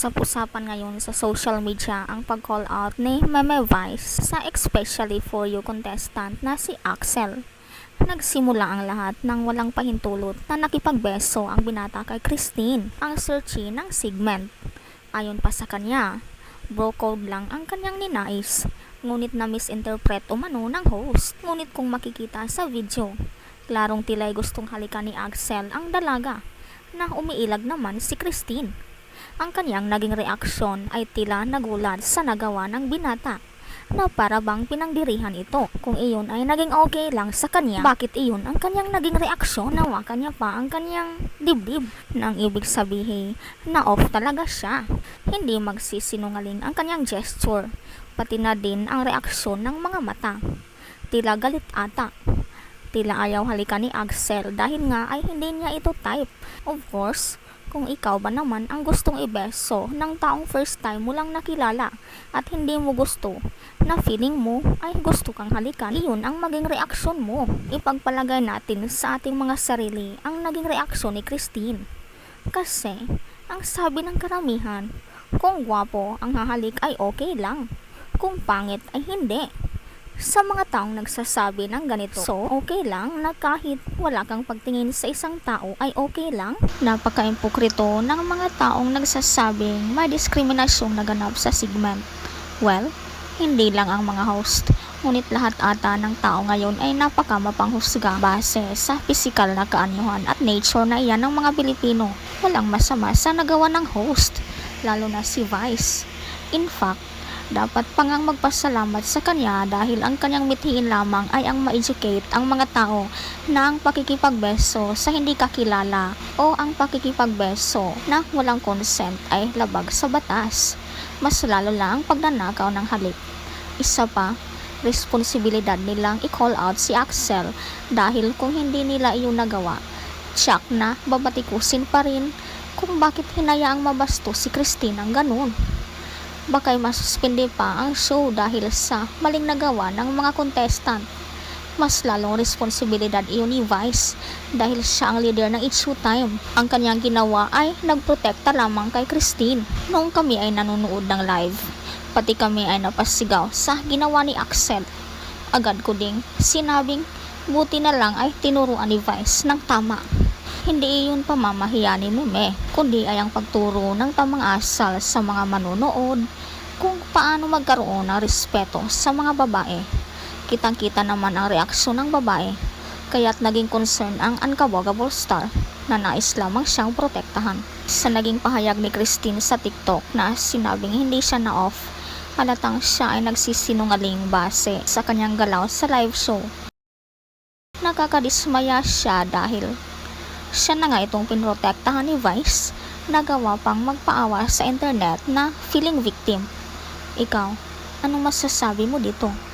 Usap-usapan ngayon sa social media ang pag-call out ni Meme Vice sa especially for you contestant na si Axel. Nagsimula ang lahat ng walang pahintulot na nakipagbeso ang binata kay Christine, ang searchy ng segment. Ayon pa sa kanya, bro code lang ang kanyang ninais, ngunit na misinterpret umano ng host. Ngunit kung makikita sa video, klarong tila'y gustong halikan ni Axel ang dalaga na umiilag naman si Christine. Ang kanyang naging reaksyon ay tila nagulat sa nagawa ng binata na para bang pinangdirihan ito. Kung iyon ay naging okay lang sa kanya, bakit iyon ang kanyang naging reaksyon? Nawakan niya pa ang kanyang dibdib nang ibig sabihin na off talaga siya. Hindi magsisinungaling ang kanyang gesture, pati na din ang reaksyon ng mga mata. Tila galit ata. Tila ayaw halikan ni Axel dahil nga ay hindi niya ito type. Of course, kung ikaw ba naman ang gustong ibeso ng taong first time mo lang nakilala at hindi mo gusto na feeling mo ay gusto kang halikan, iyon ang maging reaksyon mo. Ipagpalagay natin sa ating mga sarili ang naging reaksyon ni Christine. Kasi, ang sabi ng karamihan, kung gwapo ang hahalik ay okay lang. Kung pangit ay hindi sa mga taong nagsasabi ng ganito. So, okay lang na kahit wala kang pagtingin sa isang tao ay okay lang. Napaka-impokrito ng mga taong nagsasabing may diskriminasyong naganap sa segment. Well, hindi lang ang mga host, ngunit lahat ata ng tao ngayon ay napaka mapanghusga base sa pisikal na kaanyuhan at nature na iyan ng mga Pilipino. Walang masama sa nagawa ng host, lalo na si Vice. In fact, dapat pa ngang magpasalamat sa kanya dahil ang kanyang mithiin lamang ay ang ma-educate ang mga tao na ang pakikipagbeso sa hindi kakilala o ang pakikipagbeso na walang consent ay labag sa batas. Mas lalo lang ang pagnanakaw ng halik. Isa pa, responsibilidad nilang i-call out si Axel dahil kung hindi nila iyon nagawa, tsak na babatikusin pa rin kung bakit hinayaang mabasto si Christine ang ganun bakay masuspindi pa ang show dahil sa maling nagawa ng mga contestant. Mas lalong responsibilidad iyon ni Vice dahil siya ang leader ng It's Time. Ang kanyang ginawa ay nagprotekta lamang kay Christine noong kami ay nanonood ng live. Pati kami ay napasigaw sa ginawa ni Axel. Agad ko ding sinabing buti na lang ay tinuruan ni Vice ng tama. Hindi iyon pamamahiya ni Meme, kundi ay ang pagturo ng tamang asal sa mga manonood kung paano magkaroon ng respeto sa mga babae. Kitang-kita naman ang reaksyon ng babae, kaya't naging concern ang unkawagable star na nais lamang siyang protektahan. Sa naging pahayag ni Christine sa TikTok na sinabing hindi siya na-off, halatang siya ay nagsisinungaling base sa kanyang galaw sa live show. Nakakadismaya siya dahil siya na nga itong pinrotektahan ni Vice na gawa pang magpaawa sa internet na feeling victim. Ikaw, anong masasabi mo dito?